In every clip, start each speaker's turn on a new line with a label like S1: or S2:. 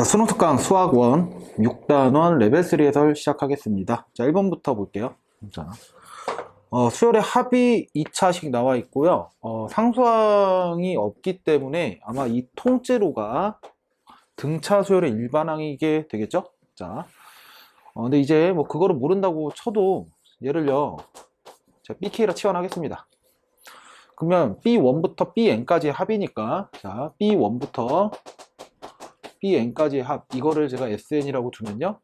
S1: 자, 수능 특강 수학 1 6단원 레벨 3 해설 시작하겠습니다. 자, 1번부터 볼게요. 자, 어, 수열의 합이 2차식 나와 있고요. 어, 상수항이 없기 때문에 아마 이 통째로가 등차 수열의 일반항이게 되겠죠? 자, 어, 근데 이제 뭐 그거를 모른다고 쳐도 예를요, 제가 BK라 치환하겠습니다. 그러면 B1부터 BN까지의 합이니까, 자, B1부터 bn까지의 합. 이거를 제가 sn이라고 두면요.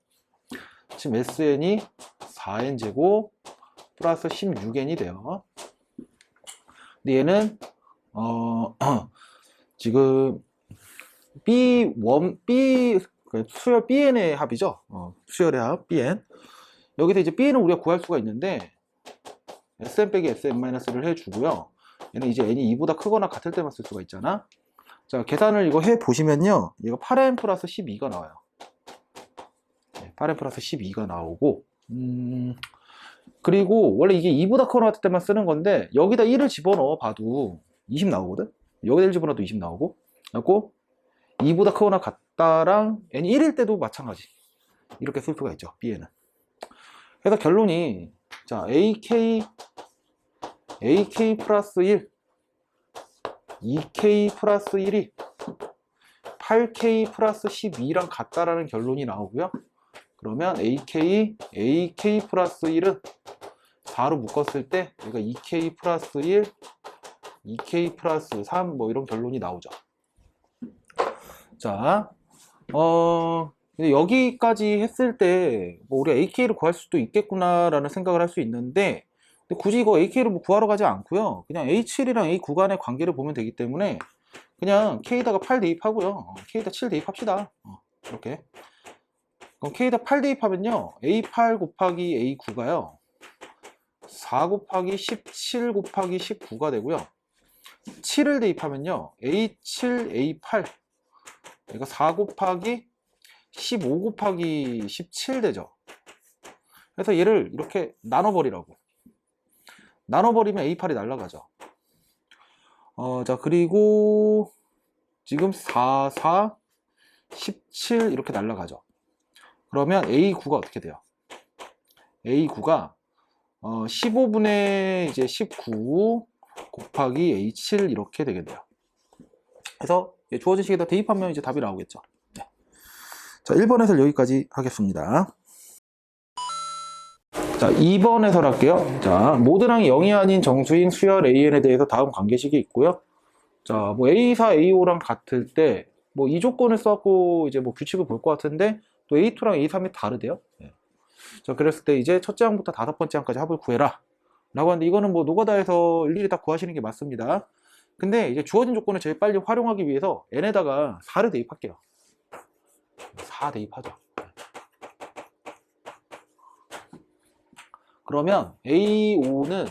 S1: 지금 sn이 4n 제곱 플러스 16n이 돼요. 근데 얘는 어 지금 b1 b 그 수열 bn의 합이죠? 어, 수열의 합 bn. 여기서 이제 bn을 우리가 구할 수가 있는데 sn 빼기 sn-를 해주고요. 얘는 이제 n이 2보다 크거나 같을 때만 쓸 수가 있잖아 자, 계산을 이거 해 보시면요. 이거 8n 플러스 12가 나와요. 네, 8n 플러스 12가 나오고, 음, 그리고 원래 이게 2보다 커 나왔을 때만 쓰는 건데, 여기다 1을 집어넣어 봐도 20 나오거든? 여기다 1 집어넣어도 20 나오고, 그래고 2보다 크거나 같다랑 n이 1일 때도 마찬가지. 이렇게 쓸 수가 있죠, b에는. 그래서 결론이, 자, ak, ak 플러스 1, 2k 플러스 1이 8k 플러스 12랑 같다라는 결론이 나오고요. 그러면 ak, ak 플러스 1은 4로 묶었을 때 얘가 2k 플러스 1, 2k 플러스 3 뭐 이런 결론이 나오죠. 자, 어, 근데 여기까지 했을 때 뭐 우리가 ak를 구할 수도 있겠구나라는 생각을 할 수 있는데 굳이 이거 AK를 뭐 구하러 가지 않고요. 그냥 A7이랑 A 구간의 관계를 보면 되기 때문에 그냥 K에다가 8 대입하고요. 어, K에다 7 대입합시다. 어, 이렇게. 그럼 K에다 8 대입하면요. A8 곱하기 A9가요. 4 곱하기 17 곱하기 19가 되고요. 7을 대입하면요. A7, A8. 얘가 4 곱하기 15 곱하기 17 되죠. 그래서 얘를 이렇게 나눠버리라고. 나눠버리면 A8이 날라가죠. 어, 자, 그리고 지금 4, 4, 17 이렇게 날라가죠. 그러면 A9가 어떻게 돼요? A9가 어, 15분의 이제 19 곱하기 A7 이렇게 되겠네요. 그래서 주어진 식에다 대입하면 이제 답이 나오겠죠. 네. 자, 1번에서 여기까지 하겠습니다. 자, 2번에서 할게요. 자, 모드랑이 0이 아닌 정수인 수열 AN에 대해서 다음 관계식이 있고요. 자, 뭐 A4, A5랑 같을 때, 뭐 이 조건을 써갖고 이제 뭐 규칙을 볼 것 같은데, 또 A2랑 A3이 다르대요. 네. 자, 그랬을 때 이제 첫째 항부터 다섯 번째 항까지 합을 구해라. 라고 하는데, 이거는 뭐 노가다에서 일일이 다 구하시는 게 맞습니다. 근데 이제 주어진 조건을 제일 빨리 활용하기 위해서 n에다가 4를 대입할게요. 4 대입하죠. 그러면 A5는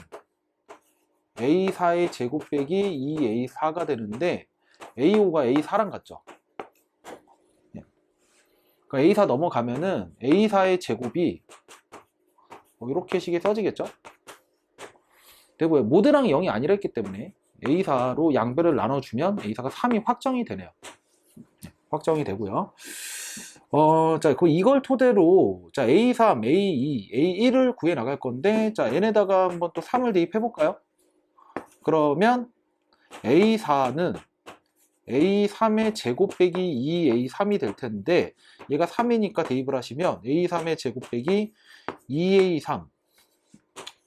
S1: A4의 제곱 빼기 2A4가 되는데 A5가 A4랑 같죠. 그러니까 A4 넘어가면은 A4의 제곱이 뭐 이렇게 식이 써지겠죠. 되고요. 모드랑이 0이 아니라 했기 때문에 A4로 양배를 나눠주면 A4가 3이 확정이 되네요. 확정이 되고요. 어, 자, 그 이걸 토대로 자, A3, A2, A1을 구해 나갈 건데 자, n에다가 한번 또 3을 대입해 볼까요? 그러면 A4는 A3의 제곱 빼기 2A3이 될 텐데 얘가 3이니까 대입을 하시면 A3의 제곱 빼기 2A3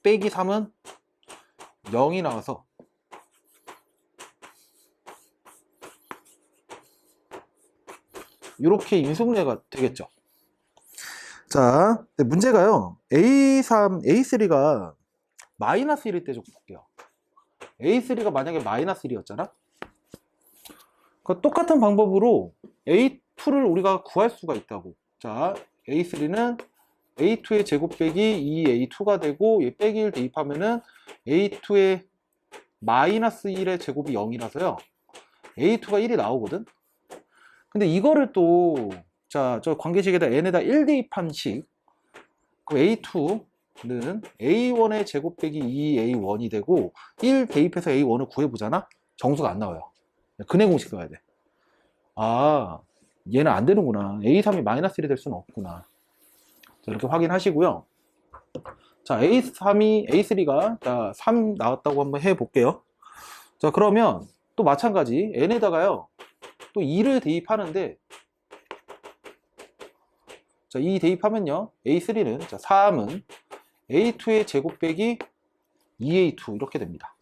S1: 빼기 3은 0이 나와서 이렇게 인수분해가 되겠죠. 자, 문제가요. A3, A3가 마이너스 1일 때 좀 볼게요. A3가 만약에 마이너스 1이었잖아? 그 똑같은 방법으로 A2를 우리가 구할 수가 있다고. 자, A3는 A2의 제곱 빼기 2A2가 되고 얘 빼기 1 대입하면은 A2의 마이너스 1의 제곱이 0이라서요. A2가 1이 나오거든? 근데 이거를 또, 자, 저 관계식에다 n에다 1 대입한 식, 그 A2는 A1의 제곱 빼기 2A1이 되고, 1 대입해서 A1을 구해보잖아? 정수가 안 나와요. 근해 공식 써야 돼. 아, 얘는 안 되는구나. A3이 마이너스 1이 될 수는 없구나. 자, 이렇게 확인하시고요. 자, A3이, A3가 자, 3 나왔다고 한번 해 볼게요. 자, 그러면 또 마찬가지 n에다가요. 또 2를 대입하는데 자, 2 대입하면요. A3는 자, 3은 A2의 제곱 빼기 2A2 이렇게 됩니다.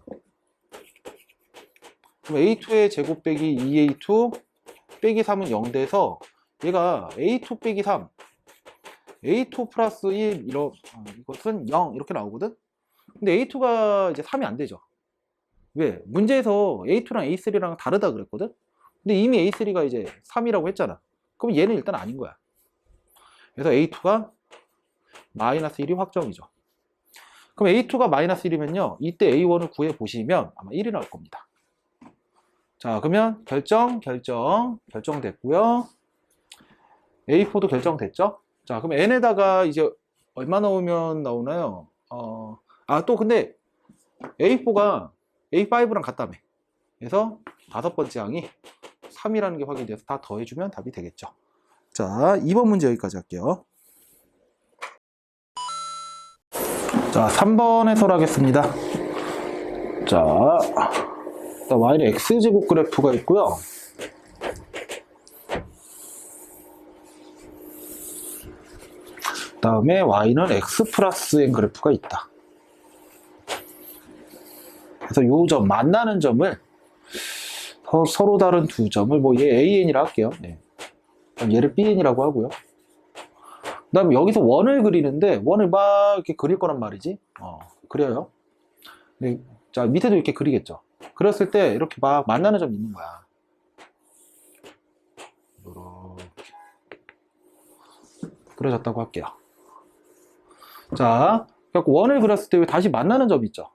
S1: 그럼 A2의 제곱 빼기 2A2 빼기 3은 0 돼서 얘가 A2 빼기 3 A2 플러스 1 이런 어, 이것은 0 이렇게 나오거든. 근데 A2가 이제 3이 안 되죠. 왜? 문제에서 A2랑 A3랑 다르다 그랬거든. 근데 이미 A3가 이제 3이라고 했잖아. 그럼 얘는 일단 아닌 거야. 그래서 A2가 마이너스 1이 확정이죠. 그럼 A2가 마이너스 1이면요. 이때 A1을 구해 보시면 아마 1이 나올 겁니다. 자, 그러면 결정, 결정, 결정됐고요. A4도 결정됐죠? 자, 그럼 n에다가 이제 얼마 넣으면 나오나요? 어, 아, 또 근데 A4가 A5랑 같다며. 그래서 다섯 번째 항이 3이라는 게 확인돼서 다 더해주면 답이 되겠죠. 자, 2번 문제 여기까지 할게요. 자, 3번에서 하겠습니다. 자, y는 x제곱 그래프가 있고요. 다음에 y는 x 플러스 n 그래프가 있다. 그래서 요점 만나는 점을 서, 서로 다른 두 점을 뭐 얘 an이라 할게요. 네. 얘를 bn이라고 하고요. 그 다음에 여기서 원을 그리는데 원을 막 이렇게 그릴 거란 말이지. 어, 그려요. 네, 자 밑에도 이렇게 그리겠죠. 그렸을 때 이렇게 막 만나는 점이 있는 거야. 이렇게 그려졌다고 할게요. 자, 원을 그렸을 때 다시 만나는 점 있죠.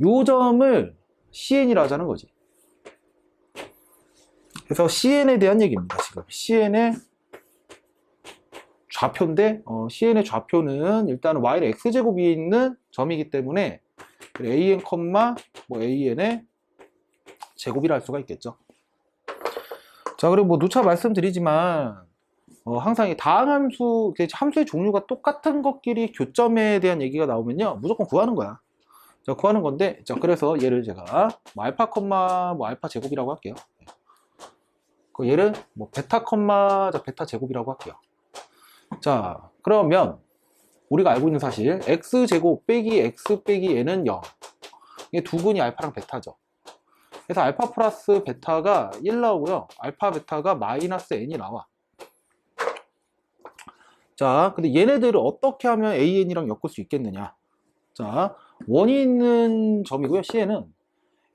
S1: 요 점을 CN이라 하자는 거지. 그래서 CN에 대한 얘기입니다. 지금 CN의 좌표인데 어, CN의 좌표는 일단 y의 x제곱 위에 있는 점이기 때문에 an, 뭐 an의 제곱이라 할 수가 있겠죠. 자 그리고 뭐 누차 말씀드리지만 어, 항상 이 다항함수 함수의 종류가 똑같은 것끼리 교점에 대한 얘기가 나오면요 무조건 구하는 거야. 자 구하는 건데 자 그래서 얘를 제가 뭐 알파 콤마 뭐 알파 제곱이라고 할게요. 그 얘를 뭐 베타 콤마 자 베타 제곱이라고 할게요. 자, 그러면 우리가 알고 있는 사실 x제곱 빼기 x 빼기 n은 0. 이게 두근이 알파랑 베타죠. 그래서 알파 플러스 베타가 1 나오고요. 알파 베타가 마이너스 n이 나와. 자, 근데 얘네들을 어떻게 하면 an이랑 엮을 수 있겠느냐? 자, 원이 있는 점이고요. C에는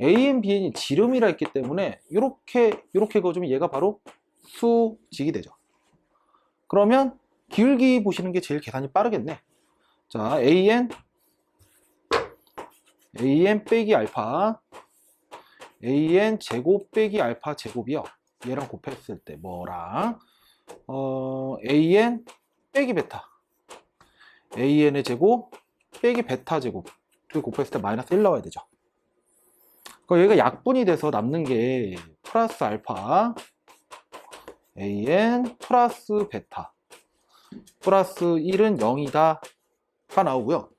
S1: an, bn이 지름이라 했기 때문에 이렇게 이렇게 그어주면 얘가 바로 수직이 되죠. 그러면 기울기 보시는 게 제일 계산이 빠르겠네. 자, an an 빼기 알파 an 제곱 빼기 알파 제곱이요. 얘랑 곱했을 때 뭐랑 어, an 빼기 베타 an의 제곱 빼기 베타 제곱 두 곱했을 때 마이너스 1 나와야 되죠. 그러니까 여기가 약분이 돼서 남는 게 플러스 알파 an 플러스 베타 플러스 1은 0이다 가 나오고요.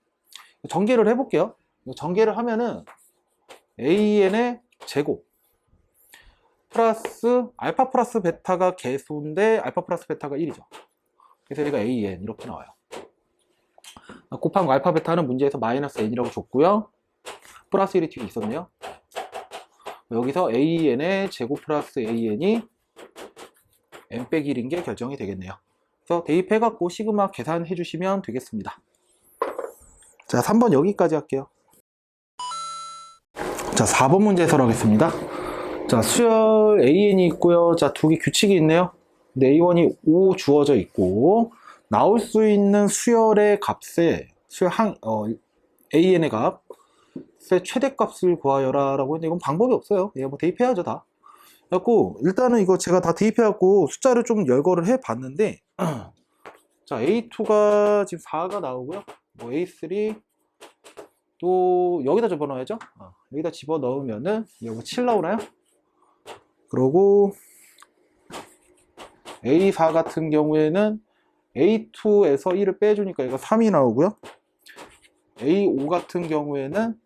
S1: 전개를 해볼게요. 전개를 하면은 an의 제곱 플러스 알파 플러스 베타가 개수인데 알파 플러스 베타가 1이죠. 그래서 여기가 an 이렇게 나와요. 곱한 거 알파 베타는 문제에서 마이너스 n이라고 줬고요. 플러스 1이 뒤에 있었네요. 여기서 an의 제곱 플러스 an이 n 빼기 1인 게 결정이 되겠네요. 그래서 대입해갖고 시그마 계산해 주시면 되겠습니다. 자, 3번 여기까지 할게요. 자, 4번 문제 해설하겠습니다. 자, 수열 AN이 있고요. 자, 두 개 규칙이 있네요. A1이 5 주어져 있고, 나올 수 있는 수열의 값에, 수열 항, 어, AN의 값, 의 최대값을 구하여라 라고 했는데 이건 방법이 없어요. 예, 뭐 대입해야죠, 다. 그래갖고, 일단은 이거 제가 다 대입해갖고 숫자를 좀 열거를 해 봤는데, 자, A2가 지금 4가 나오고요. 뭐 A3 또 여기다 집어넣어야죠. 어, 여기다 집어넣으면은 여기 7 나오나요? 그러고 A4 같은 경우에는 A2에서 1을 빼주니까 얘가 3이 나오고요. A5 같은 경우에는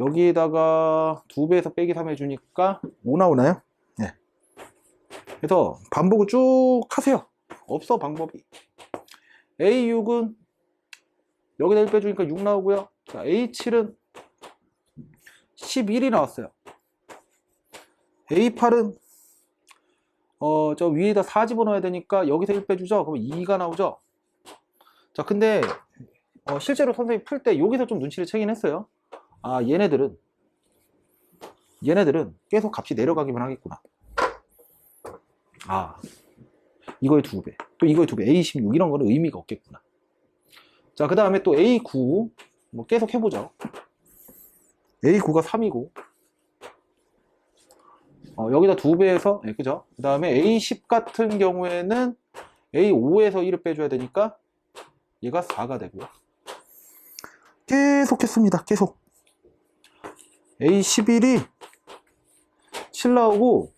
S1: 여기에다가 2배에서 빼기 3 해주니까 5 나오나요? 네. 그래서 반복을 쭉 하세요. 없어 방법이. A6은 여기다 1 빼주니까 6 나오고요. 자, A7은 11이 나왔어요. A8은 어, 저 위에다 4 집어넣어야 되니까 여기서 1 빼주죠. 그럼 2가 나오죠. 자, 근데 어, 실제로 선생님이 풀때 여기서 좀 눈치를 채긴 했어요. 아, 얘네들은 얘네들은 계속 값이 내려가기만 하겠구나. 아, 이거의 두 배. 또 이거의 두 배. A16 이런 거는 의미가 없겠구나. 자, 그 다음에 또 A9 뭐 계속 해보죠. A9가 3이고 어, 여기다 두 배에서 네, 그죠? 그 다음에 A10 같은 경우에는 A5에서 1을 빼줘야 되니까 얘가 4가 되고요. 계속 했습니다. 계속. A11이 7 나오고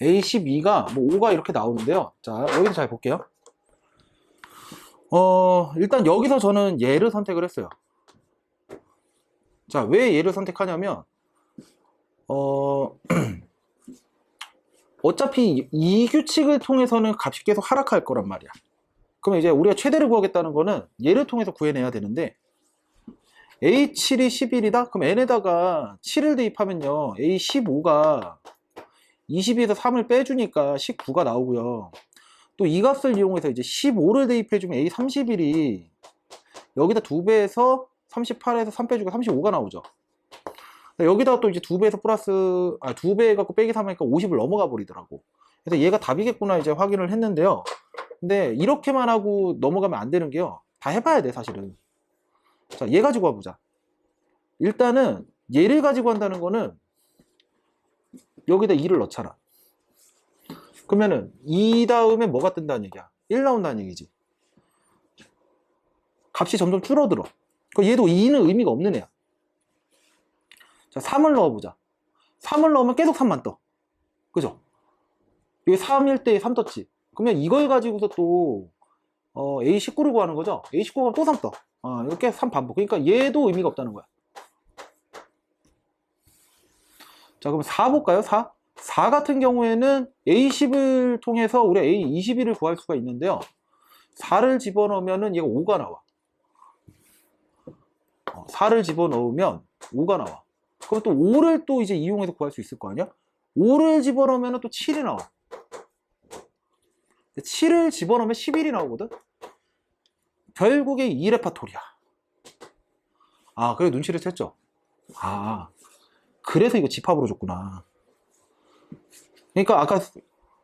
S1: A12가 뭐 5가 이렇게 나오는데요. 자, 여기서 잘 볼게요. 어, 일단 여기서 저는 얘를 선택을 했어요. 자, 왜 얘를 선택하냐면 어, 어차피 이 규칙을 통해서는 값이 계속 하락할 거란 말이야. 그럼 이제 우리가 최대를 구하겠다는 거는 얘를 통해서 구해내야 되는데 A7이 11이다? 그럼 n에다가 7을 대입하면요. A15가 22에서 3을 빼주니까 19가 나오고요. 또 이 값을 이용해서 이제 15를 대입해주면 A31이 여기다 2배에서 38에서 3 빼주고 35가 나오죠. 여기다가 또 이제 2배에서 플러스, 아, 2배 갖고 빼기 3하니까 50을 넘어가 버리더라고. 그래서 얘가 답이겠구나 이제 확인을 했는데요. 근데 이렇게만 하고 넘어가면 안 되는 게요. 다 해봐야 돼, 사실은. 자, 얘 가지고 와보자. 일단은 얘를 가지고 한다는 거는 여기다 2를 넣잖아. 그러면은 2 다음에 뭐가 뜬다는 얘기야? 1 나온다는 얘기지. 값이 점점 줄어들어. 그 얘도 2는 의미가 없는 애야. 자, 3을 넣어보자. 3을 넣으면 계속 3만 떠. 그죠? 여기 3일 때 3 떴지. 그러면 이걸 가지고서 또 어, A19를 구하는 거죠. A19 가면 또3 떠. 어, 이렇게 3 반복. 그러니까 얘도 의미가 없다는 거야. 자, 그럼 4 볼까요? 4. 4 같은 경우에는 A10을 통해서 우리 A21을 구할 수가 있는데요. 4를 집어넣으면은 얘가 5가 나와. 어, 4를 집어넣으면 5가 나와. 그럼 또 5를 또 이제 이용해서 구할 수 있을 거 아니야? 5를 집어넣으면 또 7이 나와. 7을 집어넣으면 11이 나오거든? 결국에 2레파토리야. 아, 그래 눈치를 챘죠? 아, 그래서 이거 집합으로 줬구나. 그러니까 아까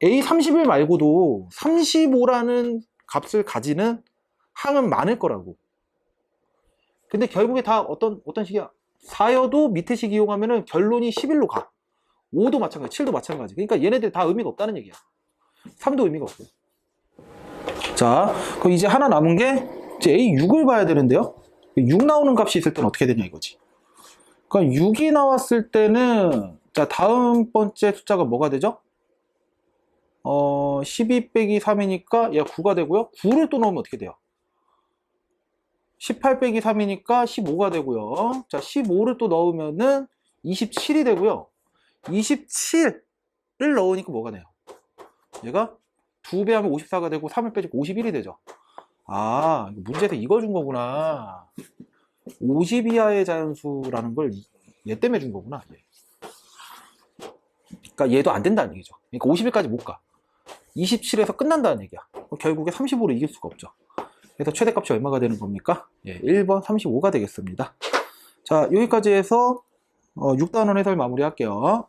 S1: A31 말고도 35라는 값을 가지는 항은 많을 거라고. 근데 결국에 다 어떤, 어떤 식이야? 4여도 밑에 식 이용하면은 결론이 11로 가. 5도 마찬가지, 7도 마찬가지. 그러니까 얘네들 다 의미가 없다는 얘기야. 3도 의미가 없고. 자, 그럼 이제 하나 남은 게 이제 A6을 봐야 되는데요. 6 나오는 값이 있을 때는 어떻게 되냐 이거지. 그러니까 6이 나왔을 때는 자 다음 번째 숫자가 뭐가 되죠? 어, 12 빼기 3이니까 얘 9가 되고요. 9를 또 넣으면 어떻게 돼요? 18 빼기 3이니까 15가 되고요. 자, 15를 또 넣으면은 27이 되고요. 27을 넣으니까 뭐가 돼요? 얘가 2배 하면 54가 되고 3을 빼주고 51이 되죠. 아, 문제에서 이걸 준 거구나. 50 이하의 자연수라는 걸 얘 때문에 준 거구나. 얘. 그러니까 얘도 안 된다는 얘기죠. 그러니까 50일까지 못 가. 27에서 끝난다는 얘기야. 결국에 35로 이길 수가 없죠. 그래서 최대값이 얼마가 되는 겁니까? 예, 1번 35가 되겠습니다. 자, 여기까지 해서 어, 6단원 해설 마무리할게요.